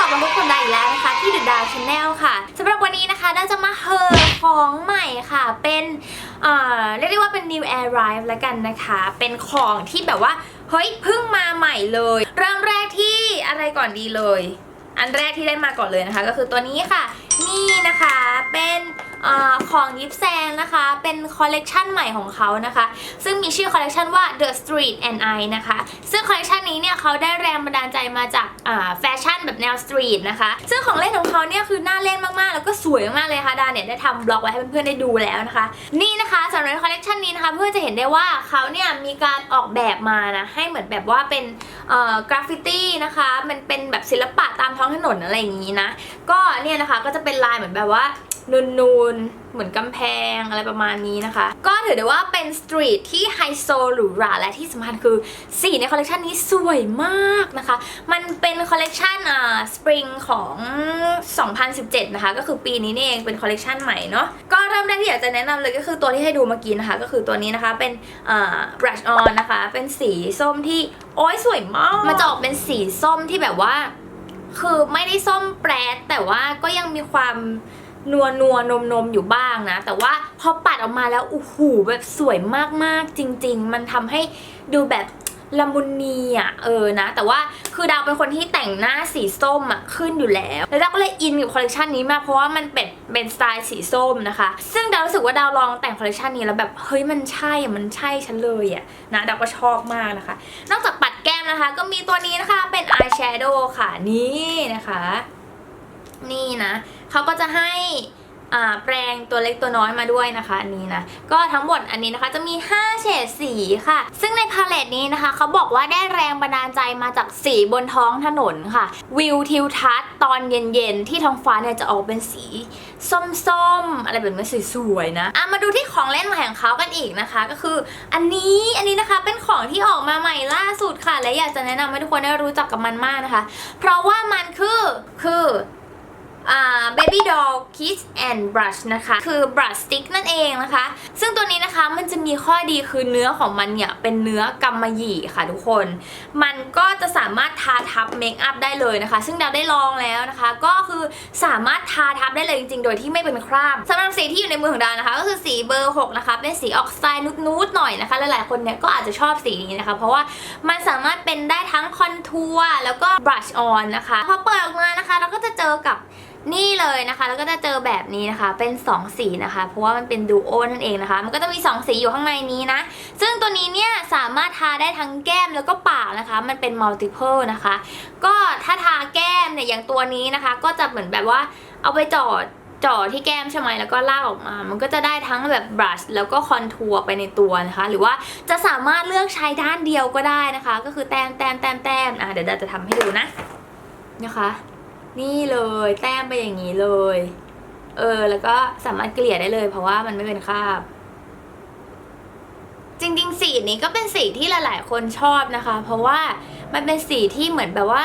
ลับมาพบกันได้อีกแล้วนะคะที่ The Dow Channel ค่ะสำหรับวันนี้นะคะเราจะมาเฮอของใหม่ค่ะ เป็นเอ่อเรียกได้ว่าเป็น new arrive แล้วกันนะคะ เป็นของที่แบบว่า เฮ้ยเพิ่งมาใหม่เลย เริ่มแรกที่อะไรก่อนดีเลย อันแรกที่ได้มาก่อนเลยนะคะ ก็คือตัวนี้ค่ะ นี่นะคะเป็น อของยิปแซงนะคะ เป็นคอลเลกชันใหม่ของเขานะคะ ซึ่งมีชื่อคอลเลกชันว่า The Street and I นะคะ ซึ่งคอลเลกชันนี้เนี่ยเขาได้แรงบันดาลใจมาจากแฟชั่นแบบแนวสตรีทนะคะ ซึ่งของเล่นของเขาเนี่ยคือน่าเล่นมากๆ แล้วก็สวยมากเลยค่ะดาเนี่ยได้ทำบล็อกไว้ให้เพื่อนๆได้ดูแล้วนะคะ นี่นะคะสำหรับคอลเลกชันนี้นะคะเพื่อนจะเห็นได้ว่าเขาเนี่ยมีการออกแบบมานะให้เหมือนแบบว่าเป็นกราฟฟิตี้นะคะมันเป็นแบบศิลปะตามท้องถนนอะไรอย่างนี้นะก็เนี่ยนะคะก็จะเป็นลายเหมือนแบบว่า นูนๆ เหมือนกำแพงอะไรประมาณนี้นะคะ ก็ถือได้ว่าเป็นสตรีทที่ไฮโซหรูหราและที่สำคัญคือสีในคอลเลกชันนี้สวยมากนะคะ มันเป็นคอลเลกชันอ่าสปริงของ 2017 นะคะ ก็คือปีนี้นี่เองเป็นคอลเลกชันใหม่เนาะก็เริ่มแรกที่อยากจะแนะนำเลยก็คือตัวที่ให้ดูเมื่อกี้นะคะ ก็คือตัวนี้นะคะเป็นอ่า brush on นะคะ เป็นสีส้มที่โอ้ยสวยมากมันจะออกเป็นสีส้มที่แบบว่า คือไม่ได้ส้มแปรดแต่ว่าก็ยังมีความ นัวนัวนมนมอยู่บ้างนะ แต่ว่าพอปัดออกมาแล้วโอ้โหแบบสวยมากๆจริง ๆ มันทำให้ดูแบบละมุนนีอะเออนะ แต่ว่าคือดาวเป็นคนที่แต่งหน้าสีส้มอะขึ้นอยู่แล้ว แล้วดาวก็เลยอินกับคอลเลคชันนี้มากเพราะว่ามันเป็นเป็นสไตล์สีส้มนะคะ ซึ่งดาวรู้สึกว่าดาวลองแต่งคอลเลคชันนี้แล้วแบบเฮ้ยมันใช่อะมันใช่ฉันเลยอะนะดาวก็ชอบมากนะคะ นอกจากปัดแก้มนะคะ ก็มีตัวนี้นะคะเป็น eye shadow ค่ะนี่นะคะ นี่นะเขาก็จะให้แปรงตัวเล็กตัวน้อยมาด้วยนะคะอันนี้นะก็ทั้งหมดอันนี้นะคะจะมี 5 เฉดสีค่ะ ซึ่งในพาเลตนี้นะคะเขาบอกว่าได้แรงบันดาลใจมาจากสีบนท้องถนนค่ะ วิวทิวทัศน์ตอนเย็นๆ ที่ท้องฟ้าเนี่ยจะออกเป็นสี ส้มๆ อะไรแบบนี้สวยๆนะอะมาดูที่ของเล่นใหม่ของเขากันอีกนะคะ ก็คืออันนี้อันนี้นะคะเป็นของที่ออกมาใหม่ล่าสุดค่ะ และอยากจะแนะนำให้ทุกคนได้รู้จักกับมันมากนะคะ เพราะว่ามันคือคือ baby doll kiss and brush นะคะ คือ brush stick นั่นเองนะคะ ซึ่งตัวนี้นะคะมันจะมีข้อดีคือเนื้อของมันเนี่ย เป็นเนื้อกำมะหยี่ค่ะทุกคน มันก็จะสามารถทาทับเมคอัพได้เลยนะคะ ซึ่งดาวได้ลองแล้วนะคะ ก็คือสามารถทาทับได้เลยจริงๆ โดยที่ไม่เป็นคราบสำหรับสีที่อยู่ในมือของดาวนะคะ ก็คือสีเบอร์ 6 นะคะ เป็นสีออกสไตล์นุดๆหน่อยนะคะหลายๆคนเนี่ยก็อาจจะชอบสีนี้นะคะ เพราะว่ามันสามารถเป็นได้ทั้งคอนทัวร์แล้วก็บลัชออนนะคะพอเปิดออกมานะคะ เราก็จะเจอกับ นี่เลยนะคะ แล้วก็จะเจอแบบนี้นะคะ เป็น 2 สีนะคะ เพราะว่ามันเป็นดูโอนั่นเองนะคะ มันก็จะมี 2 สีอยู่ข้างในนี้นะ ซึ่งตัวนี้เนี่ยสามารถทาได้ทั้งแก้มแล้วก็ปากนะคะ มันเป็นมัลติเพลนะคะ ก็ถ้าทาแก้มเนี่ยอย่างตัวนี้นะคะ ก็จะเหมือนแบบว่าเอาไปจอดจ่อที่แก้มใช่ไหมแล้วก็ลากออกมา มันก็จะได้ทั้งแบบบรัชแล้วก็คอนทัวร์ไปในตัวนะคะ หรือว่าจะสามารถเลือกใช้ด้านเดียวก็ได้นะคะ ก็คือแต้มแต้มแต้มแต้มอะเดี๋ยวดาจะทำให้ดูนะนะคะ นี่เลยแต้มไปอย่างนี้เลย เออ แล้วก็สามารถเกลี่ยได้เลย เพราะว่ามันไม่เป็นคราบ จริงๆ สีนี้ก็เป็นสีที่หลายๆ คนชอบนะคะ เพราะว่ามันเป็นสีที่เหมือนแบบว่า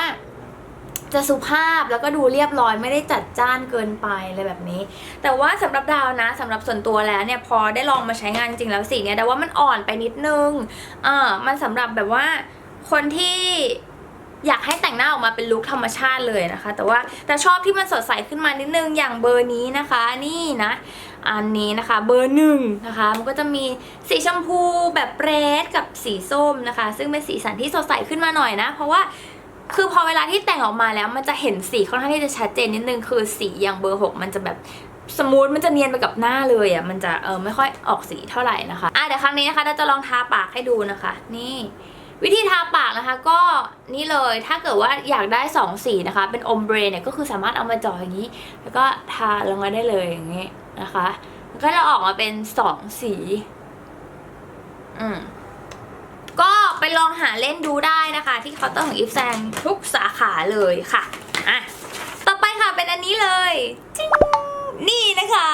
จะสุภาพแล้วก็ดูเรียบร้อยไม่ได้จัดจ้านเกินไปอะไรแบบนี้ แต่ว่าสำหรับดาวนะสำหรับส่วนตัวแล้วเนี่ยพอได้ลองมาใช้งานจริงแล้วสีเนี่ยดาวว่ามันอ่อนไปนิดนึง เออมันสำหรับแบบว่าคนที่ อยากให้แต่งหน้าออกมาเป็นลุคธรรมชาติเลยนะคะ แต่ว่าแต่ชอบที่มันสดใสขึ้นมานิดนึงอย่างเบอร์นี้นะคะ นี่นะ อันนี้นะคะเบอร์หนึ่งนะคะ มันก็จะมีสีชมพูแบบเรดกับสีส้มนะคะ ซึ่งเป็นสีสันที่สดใสขึ้นมาหน่อยนะ เพราะว่าคือพอเวลาที่แต่งออกมาแล้วมันจะเห็นสีค่อนข้างที่จะชัดเจนนิดนึงคือสีอย่างเบอร์หกมันจะแบบสมูทมันจะเนียนไปกับหน้าเลยอะมันจะเออไม่ค่อยออกสีเท่าไหร่นะคะอะเดี๋ยวครั้งนี้นะคะเราจะลองทาปากให้ดูนะคะ นี่ วิธีทาปากนะคะ ก็นี่เลยถ้าเกิดว่าอยากได้สองสีนะคะ เป็นอมเบรเนี่ยก็คือสามารถเอามาจ่ออย่างนี้ แล้วก็ทาลงมาได้เลยอย่างนี้นะคะมันก็จะออกมาเป็นสองสี อืมก็ไปลองหาเล่นดูได้นะคะ ที่เคาน์เตอร์ของอีฟแซงทุกสาขาเลยค่ะ อะ ต่อไปค่ะเป็นอันนี้เลยจิ้งนี่นะคะ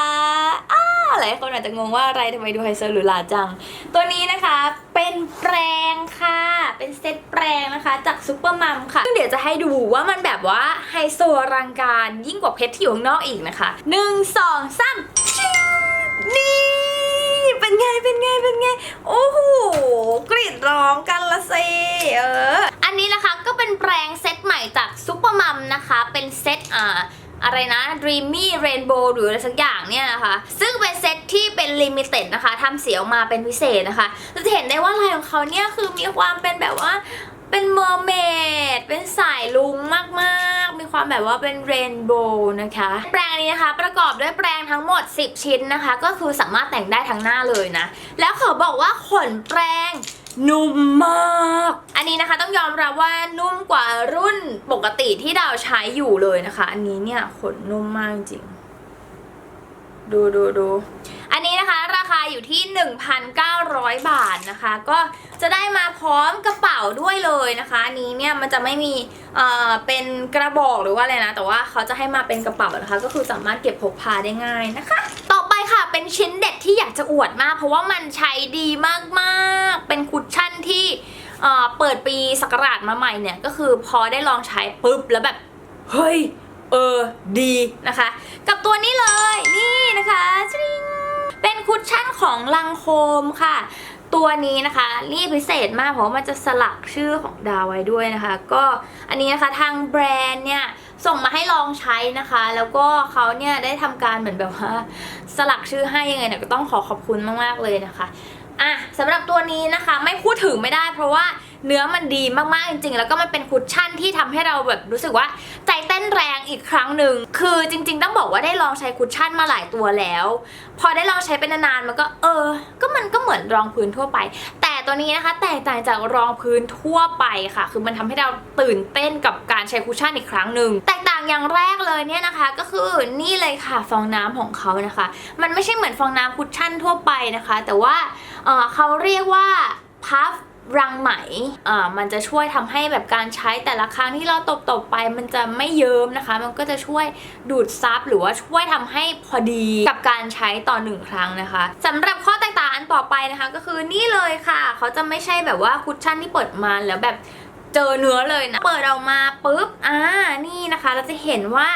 อ้า หลายคนอาจจะงงว่าอะไรทำไมดูไฮโซหรูหราจัง ตัวนี้นะคะเป็นแปรงค่ะ เป็นเซตแปรงนะคะจากซูเปอร์มัมค่ะซึ่งเดี๋ยวจะให้ดูว่ามันแบบว่าไฮโซอลังการยิ่งกว่าเพชรที่อยู่ข้างนอกอีกนะคะหนึ่งสองสามนี่เป็นไงเป็นไงเป็นไงโอ้โหกรีดร้องกันละสิเอออันนี้นะคะก็เป็นแปรงเซตใหม่จากซุปเปอร์มัมนะคะ เป็นเซตอ่า อะไรนะ Dreamy Rainbow หรืออะไรสักอย่างเนี่ยนะคะ ซึ่งเป็นเซตที่เป็นลิมิเต็ดนะคะทำสีออกมาเป็นพิเศษนะคะเราจะเห็นได้ว่าลายของเขาเนี่ยคือมีความเป็นแบบว่าเป็นเมอร์เมด เป็นสายลุงมากๆ มีความแบบว่าเป็นเรนโบว์นะคะ แปรงนี้นะคะประกอบด้วยแปรงทั้งหมด 10 ชิ้นนะคะ ก็คือสามารถแต่งได้ทั้งหน้าเลยนะ แล้วขอบอกว่าขนแปรงนุ่มมาก อันนี้นะคะต้องยอมรับว่านุ่มกว่ารุ ปกติที่ดาวใช้อยู่เลยนะคะ อันนี้เนี่ยขนนุ่มมากจริง ดูดูดู อันนี้นะคะราคาอยู่ที่ 1,900 บาทนะคะ ก็จะได้มาพร้อมกระเป๋าด้วยเลยนะคะ อันนี้เนี่ยมันจะไม่มีเอ่อเป็นกระบอกหรือว่าอะไรนะ แต่ว่าเขาจะให้มาเป็นกระเป๋านะคะ ก็คือสามารถเก็บพกพาได้ง่ายนะคะ ต่อไปค่ะเป็นชิ้นเด็ดที่อยากจะอวดมาก เพราะว่ามันใช้ดีมากๆ เป็นคุชชั่นที่ เปิดปีศักราชมาใหม่เนี่ย ก็คือพอได้ลองใช้ปุ๊บแล้วแบบ เฮ้ย เออ ดีนะคะ กับตัวนี้เลย นี่นะคะจริงเป็นคุชชั่นของลังโคมค่ะ ตัวนี้นะคะนี่พิเศษมากเพราะมันจะสลักชื่อของดาวไว้ด้วยนะคะ ก็อันนี้นะคะทางแบรนด์เนี่ยส่งมาให้ลองใช้นะคะ แล้วก็เขาเนี่ยได้ทำการเหมือนแบบว่า สลักชื่อให้ยังไงเนี่ยก็ต้องขอขอบคุณมากๆเลยนะคะ อะสำหรับตัวนี้นะคะไม่พูดถึงไม่ได้เพราะว่าเนื้อมันดีมากๆจริงๆ แล้วก็มันเป็นคุชชั่นที่ทำให้เราแบบรู้สึกว่าใจเต้นแรงอีกครั้งหนึ่งคือจริง ๆ ต้องบอกว่าได้ลองใช้คุชชั่นมาหลายตัวแล้ว พอได้ลองใช้เป็นนานๆมันก็เออ ก็มันก็เหมือนรองพื้นทั่วไป แต่ตัวนี้นะคะ แตกต่างจากรองพื้นทั่วไปค่ะ คือมันทำให้เราตื่นเต้นกับการใช้คุชชั่นอีกครั้งหนึ่งแตกต่างอย่างแรกเลยเนี่ยนะคะ ก็คือนี่เลยค่ะฟองน้ำของเขานะคะ มันไม่ใช่เหมือนฟองน้ำคุชชั่นทั่วไปนะคะ แต่ว่า เขาเรียกว่าพัฟรังไหมอ่ามันจะช่วยทำให้แบบการใช้แต่ละครั้งที่เราตบตบๆไป มันจะไม่เยิ้มนะคะ มันก็จะช่วยดูดซับหรือว่าช่วยทำให้พอดีกับการใช้ต่อหนึ่งครั้งนะคะสำหรับข้อแตกต่างอันต่อไปนะคะ ก็คือนี่เลยค่ะ เขาจะไม่ใช่แบบว่าคุชชั่นที่เปิดมาแล้วแบบเจอเนื้อเลยนะ เปิดออกมาปุ๊บ อ่า นี่นะคะ เราจะเห็นว่า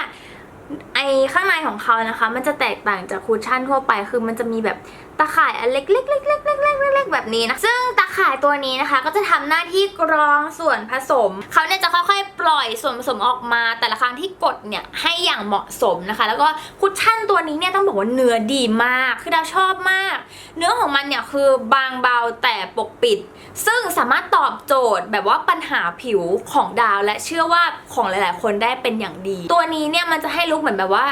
ไอข้างในของเขานะคะ มันจะแตกต่างจากคุชชั่นทั่วไป คือมันจะมีแบบตะข่ายอันเล็กๆๆๆๆๆๆแบบนี้นะซึ่งตะข่ายตัวนี้นะคะ ก็จะทำหน้าที่กรองส่วนผสมเขาเนี่ยจะค่อยๆ ปล่อยส่วนผสมออกมา แต่ละครั้งที่กดเนี่ยให้อย่างเหมาะสมนะคะ แล้วก็คุชชั่นตัวนี้เนี่ยต้องบอกว่าเนื้อดีมาก คือดาวชอบมาก เนื้อของมันเนี่ยคือบางเบาแต่ปกปิด ซึ่งสามารถตอบโจทย์แบบว่าปัญหาผิวของดาวและเชื่อว่าของหลาย ๆ คนได้เป็นอย่างดี ตัวนี้เนี่ยมันจะให้ลุกเหมือนแบบว่า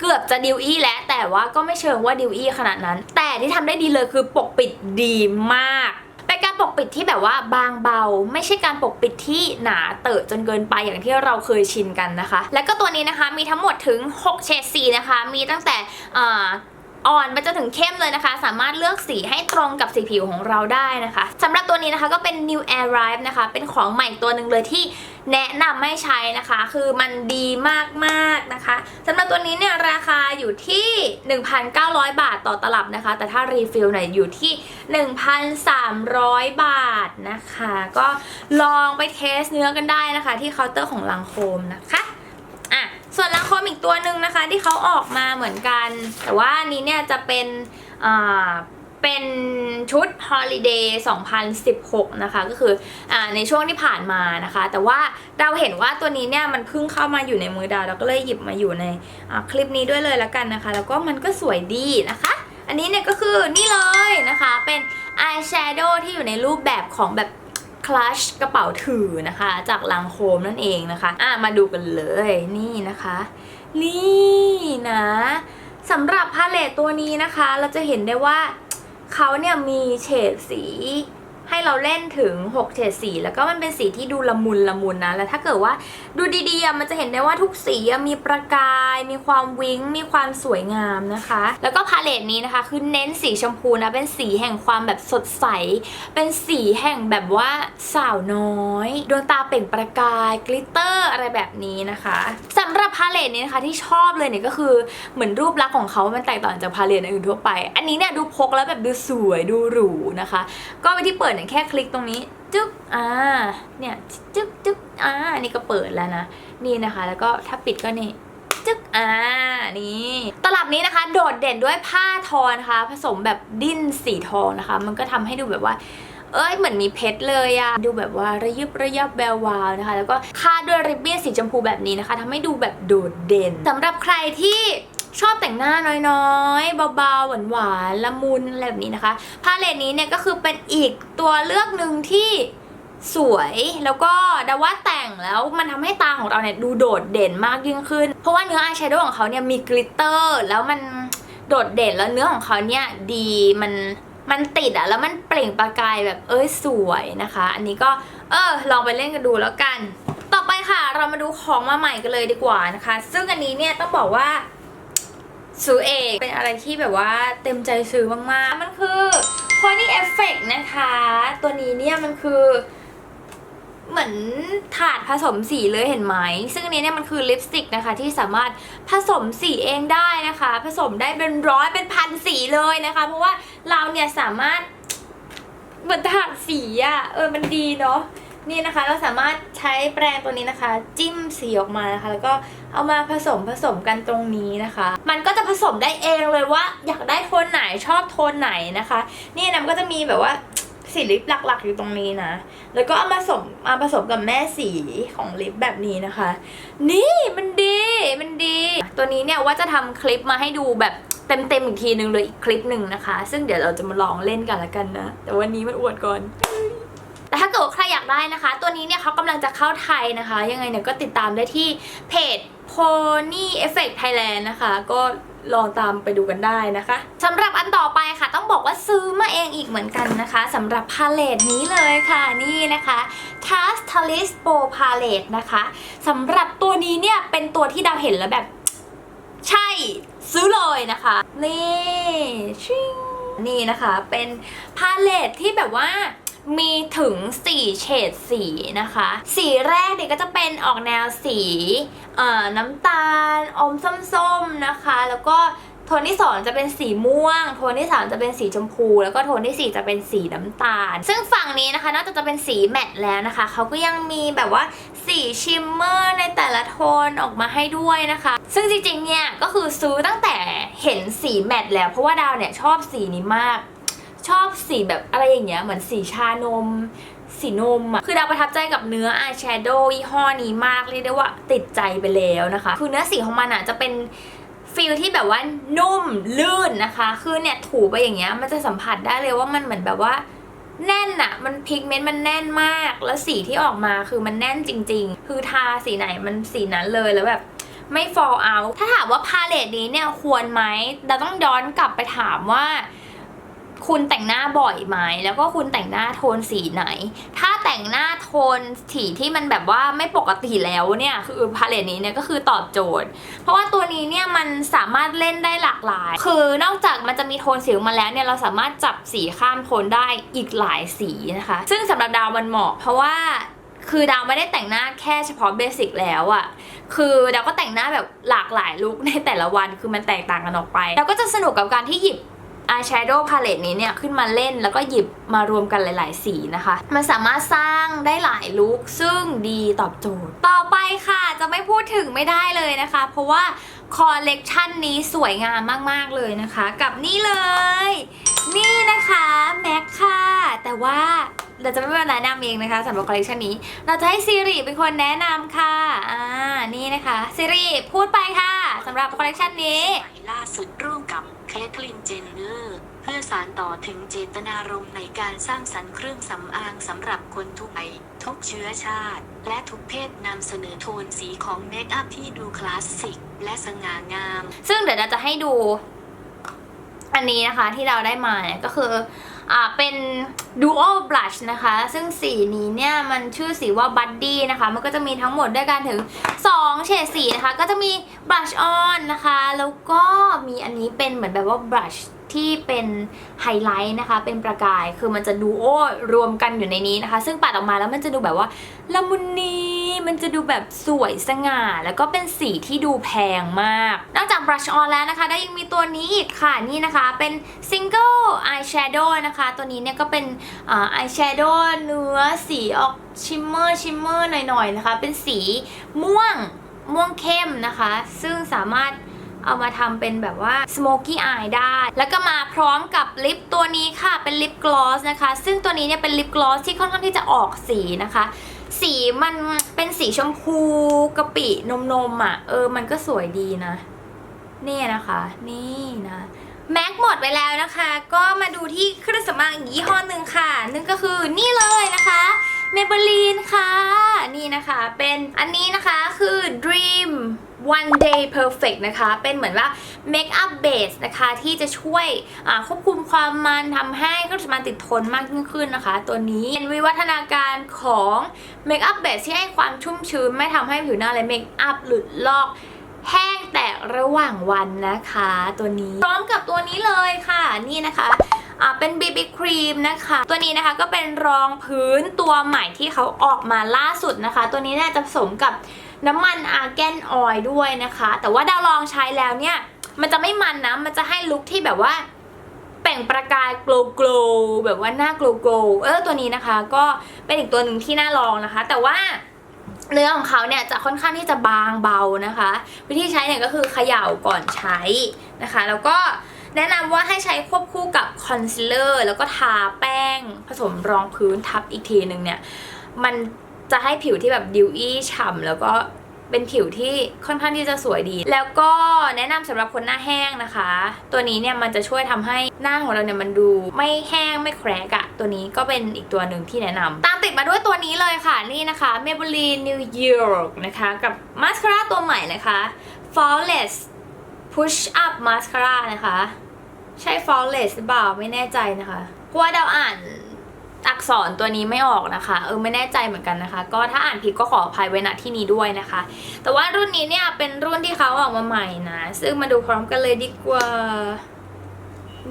เกือบจะดิวอี้แล้วแต่ว่าก็ไม่เชิงว่าดิวอี้ขนาดนั้น แต่ที่ทำได้ดีเลยคือปกปิดดีมากเป็นการปกปิดที่แบบว่าบางเบา ไม่ใช่การปกปิดที่หนาเตอะจนเกินไปอย่างที่เราเคยชินกันนะคะ แล้วก็ตัวนี้นะคะมีทั้งหมดถึง 6 เฉดสีนะคะ มีตั้งแต่อ่อนไปจนถึงเข้มเลยนะคะ สามารถเลือกสีให้ตรงกับสีผิวของเราได้นะคะสำหรับตัวนี้นะคะก็เป็น New Arrive นะคะ เป็นของใหม่ตัวหนึ่งเลยที่ แนะนำให้ใช้นะคะ คือมันดีมากๆนะคะสำหรับตัวนี้เนี่ยราคาอยู่ที่ 1,900 บาทต่อตลับนะคะ แต่ถ้ารีฟิลเนี่ยอยู่ที่ 1,300 บาทนะคะ ก็ลองไปเทสเนื้อกันได้นะคะ ที่เคาน์เตอร์ของลังโคมนะคะอะส่วนลังโคมอีกตัวหนึ่งนะคะ ที่เขาออกมาเหมือนกัน แต่ว่าอันนี้เนี่ยจะเป็นอ่า เป็นชุด Holiday 2016 นะคะ ก็คืออในช่วงที่ผ่านมานะคะ แต่ว่าเราเห็นว่าตัวนี้เนี่ยมันเพิ่งเข้ามาอยู่ในมือดาวเราก็เลยหยิบมาอยู่ในคลิปนี้ด้วยเลยละกันนะคะ แล้วก็มันก็สวยดีนะคะ อันนี้เนี่ยก็คือนี่เลยนะคะ เป็น eyeshadow ที่อยู่ในรูปแบบของแบบคลัชกระเป๋าถือนะคะ จากลังโคมนั่นเองนะคะ อะมาดูกันเลยนี่นะคะ นี่นะสำหรับพาเลตตัวนี้นะคะ เราจะเห็นได้ว่า เขาเนี่ยมีเฉดสี ให้เราเล่นถึง6เฉดสีแล้วก็มันเป็นสีที่ดูละมุนละมุนนะ แล้วถ้าเกิดว่าดูดีๆมันจะเห็นได้ว่าทุกสีมีประกาย มีความวิ้ง มีความสวยงามนะคะ แล้วก็พาเลตนี้นะคะ คือเน้นสีชมพูนะ เป็นสีแห่งความแบบสดใส เป็นสีแห่งแบบว่าสาวน้อยดวงตาเปล่งประกายกลิตเตอร์อะไรแบบนี้นะคะสำหรับพาเลตนี้นะคะที่ชอบเลยเนี่ยก็คือเหมือนรูปลักษณ์ของเขามันแตกต่างจากพาเลตอื่นทั่วไป อันนี้เนี่ยดูพกแล้วแบบดูสวยดูหรูนะคะ ก็ไปที่เปิดเนี่ยแค่คลิกตรงนี้จึ๊กอ่าเนี่ยจึ๊กจึ๊กอ่านี่ก็เปิดแล้วนะนี่นะคะ แล้วก็ถ้าปิดก็นี่จึ๊กอ่านี่ตลับนี้นะคะ โดดเด่นด้วยผ้าทอนะคะ ผสมแบบดิ้นสีทองนะคะ มันก็ทำให้ดูแบบว่าเเอ้ยเหมือนมีเพชรเลยอะดูแบบว่าระยิบระยับแวววาวนะคะ แล้วก็คาดด้วยริบบิ้นสีชมพูแบบนี้นะคะทำให้ดูแบบโดดเด่นสำหรับใครที่ ชอบแต่งหน้าน้อยๆ เบาๆ หวานๆ ละมุนอะไรแบบนี้นะคะ พาเลตนี้เนี่ยก็คือเป็นอีกตัวเลือกหนึ่งที่สวยแล้วก็ดาว่าแต่งแล้วมันทำให้ตาของเราเนี่ยดูโดดเด่นมากยิ่งขึ้น เพราะว่าเนื้ออายแชโดว์ของเขาเนี่ยมีกลิตเตอร์แล้วมันโดดเด่นแล้วเนื้อของเขาเนี่ยดีมันมันติดอะแล้วมันเปล่งประกายแบบเอ้ยสวยนะคะ อันนี้ก็เออลองไปเล่นกันดูแล้วกัน ต่อไปค่ะเรามาดูของมาใหม่กันเลยดีกว่านะคะ ซึ่งอันนี้เนี่ยต้องบอกว่า ซื้อเองเป็นอะไรที่แบบว่าเต็มใจซื้อมากๆ มันคือ Pony Effect นะคะ ตัวนี้เนี่ยมันคือ เหมือนถาดผสมสีเลยเห็นไหม ซึ่งอันนี้เนี่ยมันคือลิปสติกนะคะ ที่สามารถผสมสีเองได้นะคะ ผสมได้เป็นร้อยเป็นพันสีเลยนะคะ เพราะว่าเราเนี่ยสามารถเหมือนถาดสีอะเออมันดีเนาะ นี่นะคะเราสามารถใช้แปรงตัวนี้นะคะ จิ้มสีออกมานะคะ แล้วก็เอามาผสมผสมกันตรงนี้นะคะ มันก็จะผสมได้เองเลยว่า อยากได้โทนไหนชอบโทนไหนนะคะ นี่นะมันก็จะมีแบบว่าสีลิปหลักๆอยู่ตรงนี้นะ แล้วก็เอามาผสมมาผสมกับแม่สีของลิปแบบนี้นะคะ นี่มันดีมันดี ตัวนี้เนี่ยว่าจะทำคลิปมาให้ดูแบบเต็มๆอีกทีหนึ่งเลยอีกคลิปหนึ่งนะคะ ซึ่งเดี๋ยวเราจะมาลองเล่นกันละกันนะ แต่วันนี้มันอวดก่อน แต่ถ้าเกิดว่าใครอยากได้นะคะ ตัวนี้เนี่ยเขากำลังจะเข้าไทยนะคะ ยังไงเนี่ยก็ติดตามได้ที่เพจ Pony Effect Thailand นะคะ ก็ลองตามไปดูกันได้นะคะสำหรับอันต่อไปค่ะ ต้องบอกว่าซื้อมาเองอีกเหมือนกันนะคะสำหรับพาเลตนี้เลยค่ะนี่นะคะ t a s t a l i s p o Palette นะคะสำหรับตัวนี้เนี่ยเป็นตัวที่ดาวเห็นแล้วแบบ ใช่ซื้อเลยนะคะ นี่ชิงนี่นะคะ เป็นพาเลตที่แบบว่า มีถึง 4 เฉดสีนะคะ สีแรกเนี่ยก็จะเป็นออกแนวสีน้ำตาล อมส้มๆนะคะ แล้วก็โทนที่ 2 จะเป็นสีม่วง โทนที่ 3 จะเป็นสีชมพู แล้วก็โทนที่ 4 จะเป็นสีน้ำตาล ซึ่งฝั่งนี้นะคะนอกจากจะเป็นสีแมตต์แล้วนะคะ เขาก็ยังมีแบบว่าสีชิมเมอร์ในแต่ละโทนออกมาให้ด้วยนะคะ ซึ่งจริงๆเนี่ยก็คือซื้อตั้งแต่เห็นสีแมตต์แล้วเพราะว่าดาวเนี่ยชอบสีนี้มาก ชอบสีแบบอะไรอย่างเงี้ยเหมือนสีชานม สีนมอะคือดาวประทับใจกับเนื้ออายแชโดว์ยี่ห้อนี้มากเรียกได้ว่าติดใจไปแล้วนะคะ คือเนื้อสีของมันอะจะเป็นฟีลที่แบบว่านุ่มลื่นนะคะ คือเนี่ยถูไปอย่างเงี้ยมันจะสัมผัสได้เลยว่ามันเหมือนแบบว่าแน่นอะมันพิกเมนต์มันแน่นมาก แล้วสีที่ออกมาคือมันแน่นจริง ๆ คือทาสีไหนมันสีนั้นเลยแล้วแบบไม่ fall out ถ้าถามว่าพาเลตนี้เนี่ยควรไหมเราต้องย้อนกลับไปถามว่า คุณแต่งหน้าบ่อยไหมแล้วก็คุณแต่งหน้าโทนสีไหน ถ้าแต่งหน้าโทนสีที่มันแบบว่าไม่ปกติแล้วเนี่ยคือพาเลตนี้เนี่ยก็คือตอบโจทย์ เพราะว่าตัวนี้เนี่ยมันสามารถเล่นได้หลากหลาย คือนอกจากมันจะมีโทนสีมาแล้วเนี่ยเราสามารถจับสีข้ามโทนได้อีกหลายสีนะคะ ซึ่งสำหรับดาวมันเหมาะ เพราะว่าคือดาวไม่ได้แต่งหน้าแค่เฉพาะเบสิกแล้วอะคือดาวก็แต่งหน้าแบบหลากหลายลุคในแต่ละวันคือมันแตกต่างกันออกไปดาวก็จะสนุกกับการที่หยิบ อายแชโดว์พาเลตนี้เนี่ยขึ้นมาเล่นแล้วก็หยิบมารวมกันหลาย ๆ สีนะคะ มันสามารถสร้างได้หลายลุคซึ่งดีตอบโจทย์ ต่อไปค่ะจะไม่พูดถึงไม่ได้เลยนะคะ เพราะว่าคอลเลกชันนี้สวยงามมาก ๆ เลยนะคะ กับนี่เลย นี่นะคะแม็กค่ะ แต่ว่า เราจะไม่มาแนะนำเองนะคะสำหรับคอลเลกชันนี้ เราจะให้ซีรีเป็นคนแนะนำค่ะ อ่า นี่นะคะซีรีพูดไปค่ะสำหรับคอลเลกชันนี้ใหม่ล่าสุดร่วมกับเคทลินเจนเนอร์เพื่อสารต่อถึงเจตนารมณ์ในการสร้างสรรค์เครื่องสำอางสำหรับคนทุกวัยทุกเชื้อชาติ และทุกเพศนำเสนอโทนสีของเมคอัพที่ดูคลาสสิกและสง่างาม ซึ่งเดี๋ยวเราจะให้ดู อันนี้นะคะที่เราได้มาเนี่ยก็คือ อ่าเป็น dual blush นะคะ ซึ่งสีนี้เนี่ยมันชื่อสีว่า buddy นะคะ มันก็จะมีทั้งหมดด้วยกันถึง 2 เฉดสีนะคะ ก็จะมี blush on นะคะ แล้วก็มีอันนี้เป็นเหมือนแบบว่า blush ที่เป็นไฮไลท์นะคะ เป็นประกาย คือมันจะดูโอรวมกันอยู่ในนี้นะคะ ซึ่งปัดออกมาแล้วมันจะดูแบบว่าละมุนนีมันจะดูแบบสวยสง่า แล้วก็เป็นสีที่ดูแพงมาก นอกจาก brush on แล้วนะคะ ได้ยังมีตัวนี้อีกค่ะ นี่นะคะ เป็น single eyeshadow นะคะ ตัวนี้เนี่ยก็เป็นอา eyeshadow เนื้อสีออกชิมเมอร์ชิมเมอร์หน่อยๆนะคะ เป็นสีม่วงม่วงเข้มนะคะ ซึ่งสามารถเอามาทำเป็นแบบว่า smoky eye ได้ แล้วก็มาพร้อมกับลิปตัวนี้ค่ะ เป็นลิปกลอสนะคะ ซึ่งตัวนี้เนี่ยเป็นลิปกลอสที่ค่อนข้างที่จะออกสีนะคะ สีมันเป็นสีชมพูกะปินมนมๆอะ เออ มันก็สวยดีนะนี่นะคะ นี่นะ แม็กหมดไปแล้วนะคะ ก็มาดูที่เครื่องสำอางอีกยี่ห้อหนึ่งค่ะ นั่นก็คือนี่เลยนะคะ Maybelline ค่ะ นี่นะคะเป็นอันนี้นะคะคือ Dream One Day Perfect นะคะ เป็นเหมือนว่า Makeup Base นะคะ ที่จะช่วยควบคุมความมันทำให้เครื่องสำอางติดทนมากยิ่งขึ้นนะคะ ตัวนี้เป็นวิวัฒนาการของ Makeup Base ที่ให้ความชุ่มชื้น ไม่ทำให้ผิวหน้าและ Makeup หลุดลอก แห้งแตกระหว่างวันนะคะ ตัวนี้พร้อมกับตัวนี้เลยค่ะ นี่นะคะเป็น BB ครีมนะคะ ตัวนี้นะคะก็เป็นรองพื้นตัวใหม่ที่เขาออกมาล่าสุดนะคะ ตัวนี้น่าจะผสมกับน้ำมันอาร์แกนออยด้วยนะคะ แต่ว่าดาวลองใช้แล้วเนี่ย มันจะไม่มันนะ มันจะให้ลุคที่แบบว่าเปล่งประกายโกลโกลแบบว่าหน้าโกลโกลเออตัวนี้นะคะ ก็เป็นอีกตัวหนึ่งที่น่าลองนะคะ แต่ว่า เนื้อของเขาเนี่ยจะค่อนข้างที่จะบางเบานะคะ วิธีใช้เนี่ยก็คือเขย่าก่อนใช้นะคะ แล้วก็แนะนำว่าให้ใช้ควบคู่กับคอนซีลเลอร์แล้วก็ทาแป้งผสมรองพื้นทับอีกทีหนึ่งเนี่ย มันจะให้ผิวที่แบบดิวอี้ฉ่ำแล้วก็ เป็นผิวที่ค่อนข้างที่จะสวยดี แล้วก็แนะนำสำหรับคนหน้าแห้งนะคะ ตัวนี้เนี่ยมันจะช่วยทำให้หน้าของเราเนี่ยมันดูไม่แห้งไม่แครกอะตัวนี้ก็เป็นอีกตัวหนึ่งที่แนะนำตามติดมาด้วยตัวนี้เลยค่ะนี่นะคะ Maybelline New York นะคะกับมาสคาร่าตัวใหม่นะคะ Flawless Push Up Mascara นะคะ ใช่ flawless หรือเปล่าไม่แน่ใจนะคะเพราะว่าดาวอ่าน อักษรตัวนี้ไม่ออกนะคะ เออไม่แน่ใจเหมือนกันนะคะ ก็ถ้าอ่านผิดก็ขออภัยไว้ณที่นี้ด้วยนะคะ แต่ว่ารุ่นนี้เนี่ยเป็นรุ่นที่เขาออกมาใหม่นะ ซึ่งมาดูพร้อมกันเลยดีกว่า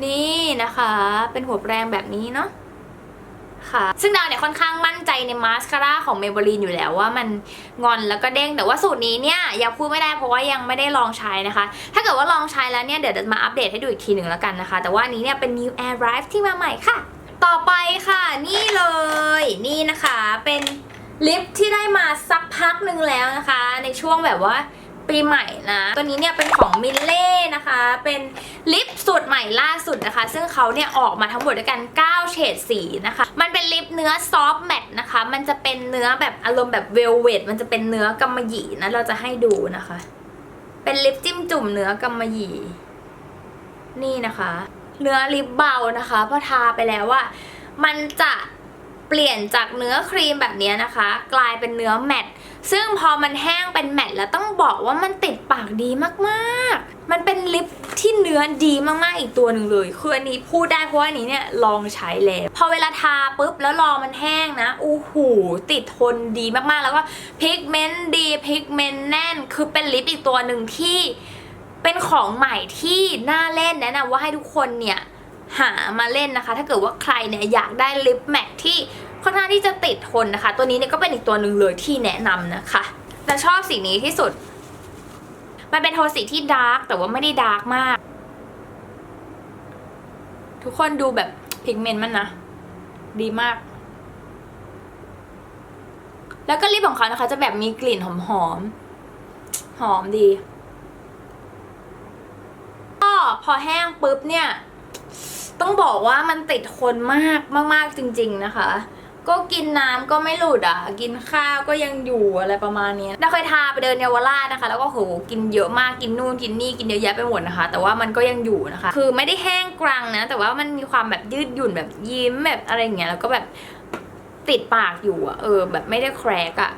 นี่นะคะ เป็นหัวแปรงแบบนี้เนาะค่ะซึ่งดาวเนี่ยค่อนข้างมั่นใจในมาสคาร่าของ Maybelline อยู่แล้วว่ามันงอนแล้วก็เด้ง แต่ว่าสูตรนี้เนี่ยยังพูดไม่ได้เพราะว่ายังไม่ได้ลองใช้นะคะ ถ้าเกิดว่าลองใช้แล้วเนี่ยเดี๋ยวจะมาอัปเดตให้ดูอีกทีหนึ่งแล้วกันนะคะ แต่ว่านนี้เนี่ยเป็น New Air Drive ที่มาใหม่ค่ะ ต่อไปค่ะ นี่เลย นี่นะคะเป็นลิปที่ได้มาสักพักหนึ่งแล้วนะคะ ในช่วงแบบว่าปีใหม่นะ ตัวนี้เนี่ยเป็นของมิลเล่นะคะ เป็นลิปสูตรใหม่ล่าสุดนะคะ ซึ่งเขาเนี่ยออกมาทั้งหมดด้วยกัน 9 เฉดสีนะคะ มันเป็นลิปเนื้อซอฟต์แมตนะคะ มันจะเป็นเนื้อแบบอารมณ์แบบเวลเวทมันจะเป็นเนื้อกำมะหยี่นะ เราจะให้ดูนะคะ เป็นลิปจิ้มจุ่มเนื้อกำมะหยี่ นี่นะคะ เนื้อลิปเบานะคะพอทาไปแล้วว่ามันจะเปลี่ยนจากเนื้อครีมแบบนี้นะคะ กลายเป็นเนื้อแมตต์ซึ่งพอมันแห้งเป็นแมตต์แล้วต้องบอกว่ามันติดปากดีมากๆ มันเป็นลิปที่เนื้อดีมากๆอีกตัวหนึ่งเลยคืออันนี้พูดได้เพราะว่าอันนี้เนี่ยลองใช้แล้วพอเวลาทาปุ๊บแล้วรอมันแห้งนะอู้หูติดทนดีมากๆแล้วก็พิกเมนต์ดีพิกเมนต์แน่น คือเป็นลิปอีกตัวหนึ่งที่ เป็นของใหม่ที่น่าเล่นแนะนำว่าให้ทุกคนเนี่ยหามาเล่นนะคะ ถ้าเกิดว่าใครเนี่ยอยากได้ลิปแมทที่ค่อนข้างที่จะติดทนนะคะ ตัวนี้เนี่ยก็เป็นอีกตัวหนึ่งเลยที่แนะนำนะคะแต่ชอบสีนี้ที่สุด มันเป็นโทนสีที่ดาร์กแต่ว่าไม่ได้ดาร์กมาก ทุกคนดูแบบพิกเมนต์มันนะ ดีมาก แล้วก็ลิปของเขานะคะ จะแบบมีกลิ่นหอมหอมๆหอมดี พอแห้งปุ๊บเนี่ย ต้องบอกว่ามันติดทนมากมากๆจริง ๆนะคะ ก็กินน้ำก็ไม่หลุดอะ กินข้าวก็ยังอยู่อะไรประมาณนี้เราเคยทาไปเดินเยาวราชนะคะ แล้วก็โหกินเยอะมากกินนู่นกินนี่กินเยอะแยะไปหมดนะคะ แต่ว่ามันก็ยังอยู่นะคะ คือไม่ได้แห้งกรังนะ แต่ว่ามันมีความแบบยืดหยุ่นแบบยิ้มแบบอะไรอย่างเงี้ยแล้วก็แบบติดปากอยู่อะเออ แบบไม่ได้แครกอะ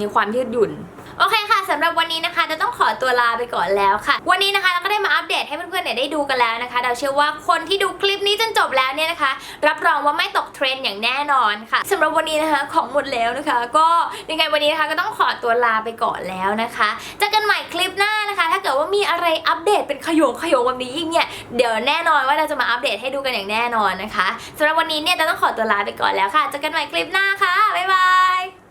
มีความยืดหยุ่น โอเคค่ะสำหรับวันนี้นะคะจะต้องขอตัวลาไปก่อนแล้วค่ะ วันนี้นะคะเราก็ได้มาอัปเดตให้เพื่อนๆเนี่ยได้ดูกันแล้วนะคะ เราเชื่อว่าคนที่ดูคลิปนี้จนจบแล้วเนี่ยนะคะ รับรองว่าไม่ตกเทรนด์อย่างแน่นอนค่ะสำหรับวันนี้นะคะของหมดแล้วนะคะ ก็ยังไงวันนี้นะคะก็ต้องขอตัวลาไปก่อนแล้วนะคะเจอกันใหม่คลิปหน้านะคะ ถ้าเกิดว่ามีอะไรอัปเดตเป็นขโยงขโยงแบบนี้อีกเนี่ยเดี๋ยวแน่นอนว่าเราจะมาอัปเดตให้ดูกันอย่างแน่นอนนะคะสำหรับวันนี้เนี่ยจะต้องขอตัวลาไปก่อนแล้วค่ะเจอกันใหม่คลิปหน้าค่ะบ๊ายบาย